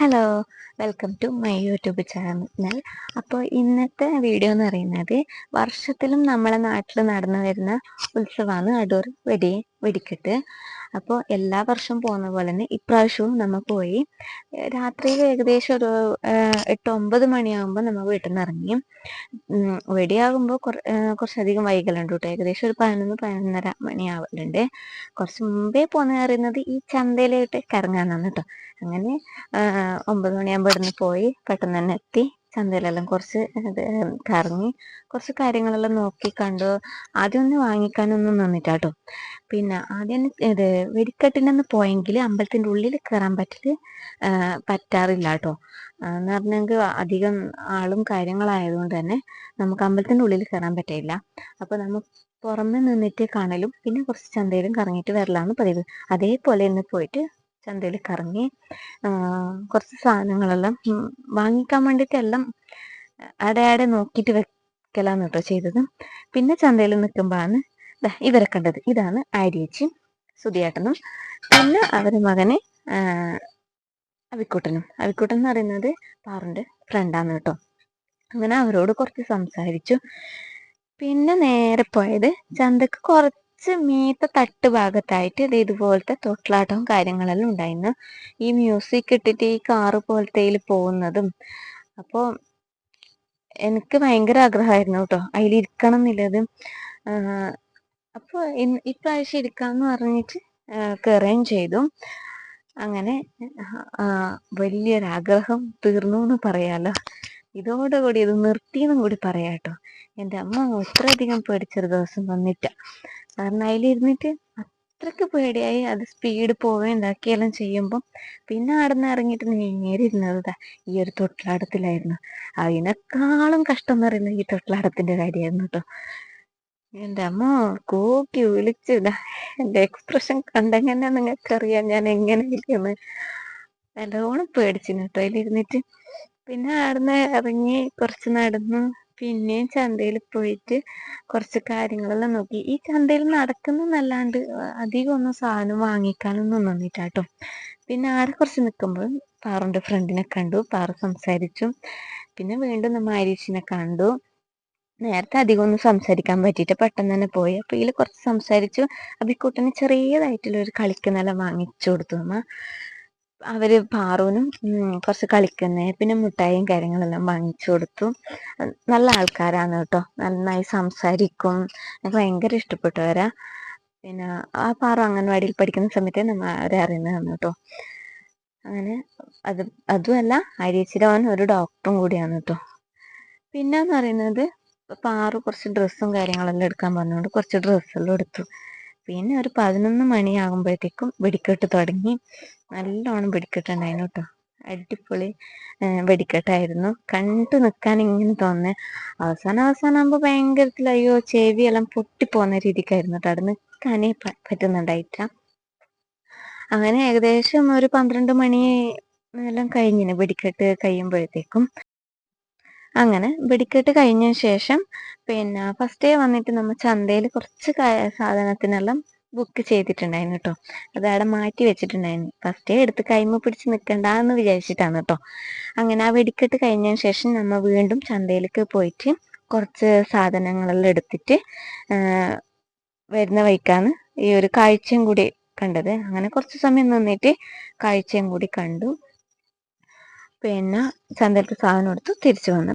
Hello welcome to my YouTube channel അപ്പോൾ ഇന്നത്തെ video എന്ന് പറയുന്നത് വർഷത്തിലും നമ്മളെ നാട്ടിൽ നടന്നു വരുന്ന ഉത്സവമാണ് അടൂർ വെടി വെടിക്കെട്ട്. അപ്പോൾ എല്ലാ വർഷവും പോകുന്ന പോലെ തന്നെ ഇപ്രാവശ്യവും നമ്മൾ പോയി. രാത്രിയിൽ ഏകദേശം ഒരു എട്ട് ഒമ്പത് മണിയാകുമ്പോൾ നമ്മൾ വീട്ടിൽ നിന്ന് ഇറങ്ങി വെടിയാകുമ്പോൾ കുറച്ചധികം വൈകലുണ്ട് കേട്ടോ ഏകദേശം ഒരു പതിനൊന്ന് പതിനൊന്നര മണിയാവലുണ്ട്. കുറച്ച് മുമ്പേ പോകുന്ന അറിയുന്നത് ഈ ചന്തയിലായിട്ട് കറങ്ങാനാണ് കേട്ടോ അങ്ങനെ ഒമ്പത് മണിയാകുമ്പോൾ ഇവിടുന്ന് പോയി പെട്ടെന്ന് തന്നെ എത്തി. ചന്തയിലെല്ലാം കുറച്ച് കറങ്ങി കുറച്ച് കാര്യങ്ങളെല്ലാം നോക്കി കണ്ടു. ആദ്യം ഒന്ന് വാങ്ങിക്കാനൊന്നും നിന്നിട്ടാട്ടോ. പിന്നെ ആദ്യം ഇത് വെടിക്കെട്ടിനൊന്ന് പോയെങ്കിൽ അമ്പലത്തിന്റെ ഉള്ളിൽ കയറാൻ പറ്റിൽ പറ്റാറില്ല കേട്ടോ എന്ന് പറഞ്ഞെങ്കിൽ അധികം ആളും കാര്യങ്ങളായതുകൊണ്ട് തന്നെ നമുക്ക് അമ്പലത്തിന്റെ ഉള്ളിൽ കയറാൻ പറ്റില്ല. അപ്പോൾ നമ്മൾ പുറമെ നിന്നിട്ട് കാണലും പിന്നെ കുറച്ച് ചന്തയിലും കറങ്ങിയിട്ട് വരലാണ് പതിവ്. അതേപോലെ ഇന്ന് പോയിട്ട് ചന്തയിൽ കറങ്ങി കുറച്ച് സാധനങ്ങളെല്ലാം വാങ്ങിക്കാൻ വേണ്ടിയിട്ട് എല്ലാം അടെ നോക്കിയിട്ട് വെക്കലാന്ന് കേട്ടോ ചെയ്തത്. പിന്നെ ചന്തയിൽ നിൽക്കുമ്പോഴാണ് ഇവരെ കണ്ടത്. ഇതാണ് ആര്യേച്ചി സുധിയേട്ടനും. പിന്നെ അവരുടെ മകന് അവിക്കുട്ടനും. അവിക്കുട്ടൻ എന്ന് പറയുന്നത് പാറിന്റെ ഫ്രണ്ടാണ് കേട്ടോ. അങ്ങനെ അവരോട് കുറച്ച് സംസാരിച്ചു. പിന്നെ നേരെ പോയത് ചന്തക്ക് കുറച്ച് മീത്ത തട്ട് ഭാഗത്തായിട്ട് ഇത് ഇതുപോലത്തെ തൊട്ടിലാട്ടവും കാര്യങ്ങളെല്ലാം ഉണ്ടായിരുന്നു. ഈ മ്യൂസിക് ഇട്ടിട്ട് ഈ കാറ് പോലത്തെ പോകുന്നതും. അപ്പോൾ എനിക്ക് ഭയങ്കര ആഗ്രഹമായിരുന്നു കേട്ടോ. അതിലിരിക്കണം എന്നുള്ളത്. അപ്പോൾ ഇപ്രാവശ്യം ഇരിക്കാന്ന് പറഞ്ഞിട്ട് കയറുകയും ചെയ്തു. അങ്ങനെ വലിയൊരാഗ്രഹം തീർന്നു എന്ന് പറയാലോ. ഇതോടുകൂടി ഇത് നിർത്തിയെന്നും കൂടി പറയാട്ടോ എന്റെ അമ്മ അത്രയധികം പേടിച്ചൊരു ദിവസം വന്നിട്ട. കാരണം അതിലിരുന്നിട്ട് അത്രയ്ക്ക് പേടിയായി. അത് സ്പീഡ് പോവുകയും ഉണ്ടാക്കിയെല്ലാം ചെയ്യുമ്പം പിന്നെ അവിടെ നിന്ന് ഇറങ്ങിയിട്ട് നേരെ ഇരുന്നത് ഈ ഒരു തൊട്ടിലാടത്തിലായിരുന്നു. അതിനേക്കാളും കഷ്ടം എന്ന് പറയുന്നത് ഈ തൊട്ടിലാടത്തിന്റെ കാര്യമായിരുന്നു കേട്ടോ. എന്റെ അമ്മ കൂക്കി വിളിച്ചു എന്റെ എക്സ്പ്രഷൻ കണ്ടെങ്ങനെ നിങ്ങൾക്കറിയാം ഞാൻ എങ്ങനെ ഇരിക്കുന്നു. നല്ലോണം പേടിച്ചിന് കേട്ടോ അതിലിരുന്നിട്ട്. പിന്നെ അവിടുന്ന് ഇറങ്ങി കുറച്ച് നടന്നു പിന്നെയും ചന്തയിൽ പോയിട്ട് കുറച്ച് കാര്യങ്ങളെല്ലാം നോക്കി. ഈ ചന്തയിൽ നടക്കുന്നല്ലാണ്ട് അധികം ഒന്നും സാധനം വാങ്ങിക്കാനൊന്നും നിന്നിട്ടാട്ടോ പിന്നെ ആരെ കുറച്ച് നിൽക്കുമ്പോൾ പാറുന്റെ ഫ്രണ്ടിനെ കണ്ടു പാറ സംസാരിച്ചു. പിന്നെ വീണ്ടും നമ്മ ആരീഷിനെ കണ്ടു. നേരത്തെ അധികം ഒന്നും സംസാരിക്കാൻ പറ്റിയിട്ട് പെട്ടെന്ന് തന്നെ പോയി. അപ്പൊ ഇതിൽ കുറച്ച് സംസാരിച്ചു. അഭിക്കുട്ടന് ചെറിയതായിട്ടുള്ള ഒരു കളിക്കുന്നെല്ലാം വാങ്ങിച്ചു കൊടുത്തു അമ്മ അവർ പാറൂനും കുറച്ച് കളിക്കുന്നേ പിന്നെ മിഠായിയും കാര്യങ്ങളെല്ലാം വാങ്ങിച്ചു കൊടുത്തു. നല്ല ആൾക്കാരാണ് കേട്ടോ. നന്നായി സംസാരിക്കും. എനിക്ക് ഭയങ്കര ഇഷ്ടപ്പെട്ടവരാ. പിന്നെ ആ പാറു അംഗൻവാടിയിൽ പഠിക്കുന്ന സമയത്ത് നമ്മ അവരെ അറിയുന്നതാണ് കേട്ടോ. അങ്ങനെ അത് അതുമല്ല അരിയച്ചിയുടെ അവൻ ഒരു ഡോക്ടറും കൂടിയാണ് കേട്ടോ. പിന്നെന്ന് പറയുന്നത് പാറു കുറച്ച് ഡ്രസ്സും കാര്യങ്ങളെല്ലാം എടുക്കാൻ പറഞ്ഞുകൊണ്ട് കുറച്ച് ഡ്രസ്സെല്ലാം എടുത്തു. പിന്നെ ഒരു പതിനൊന്ന് മണിയാകുമ്പോഴത്തേക്കും വെടിക്കെട്ട് തുടങ്ങി. നല്ലോണം വെടിക്കെട്ടുണ്ടായിരുന്നു കേട്ടോ. അടിപൊളി വെടിക്കെട്ടായിരുന്നു. കണ്ടു നിൽക്കാൻ ഇങ്ങനെ തോന്നുന്നത് അവസാനം അവസാനം ആകുമ്പോൾ ഭയങ്കരത്തിൽ അയ്യോ ചെവിയെല്ലാം പൊട്ടിപ്പോകുന്ന രീതിക്കായിരുന്നു കേട്ടോ. അവിടെ നിൽക്കാനേ പറ്റുന്നുണ്ടായിട്ട അങ്ങനെ ഏകദേശം ഒരു പന്ത്രണ്ട് മണി എല്ലാം കഴിഞ്ഞിന് വെടിക്കെട്ട് കഴിയുമ്പോഴത്തേക്കും. അങ്ങനെ വെടിക്കെട്ട് കഴിഞ്ഞ ശേഷം പിന്നെ ഫസ്റ്റ് ഡേ വന്നിട്ട് നമ്മൾ ചന്തയിൽ കുറച്ച് സാധനത്തിനെല്ലാം ബുക്ക് ചെയ്തിട്ടുണ്ടായിരുന്നു കേട്ടോ അത് അവിടെ മാറ്റി വെച്ചിട്ടുണ്ടായിരുന്നു. ഫസ്റ്റ് ഡേ എടുത്ത് കൈമ പിടിച്ച് നിൽക്കണ്ടെന്ന് വിചാരിച്ചിട്ടാണ് കേട്ടോ അങ്ങനെ ആ വെടിക്കെട്ട് കഴിഞ്ഞ ശേഷം നമ്മൾ വീണ്ടും ചന്തയിലേക്ക് പോയിട്ട് കുറച്ച് സാധനങ്ങളെല്ലാം എടുത്തിട്ട് വരുന്ന വഴിക്കാണ് ഈ ഒരു കാഴ്ചയും കൂടി കണ്ടത്. അങ്ങനെ കുറച്ച് സമയം നിന്നിട്ട് കാഴ്ചയും കൂടി കണ്ടു. പിന്നെ ചന്തയിലത്തെ സാധനം എടുത്ത് തിരിച്ചു വന്നു.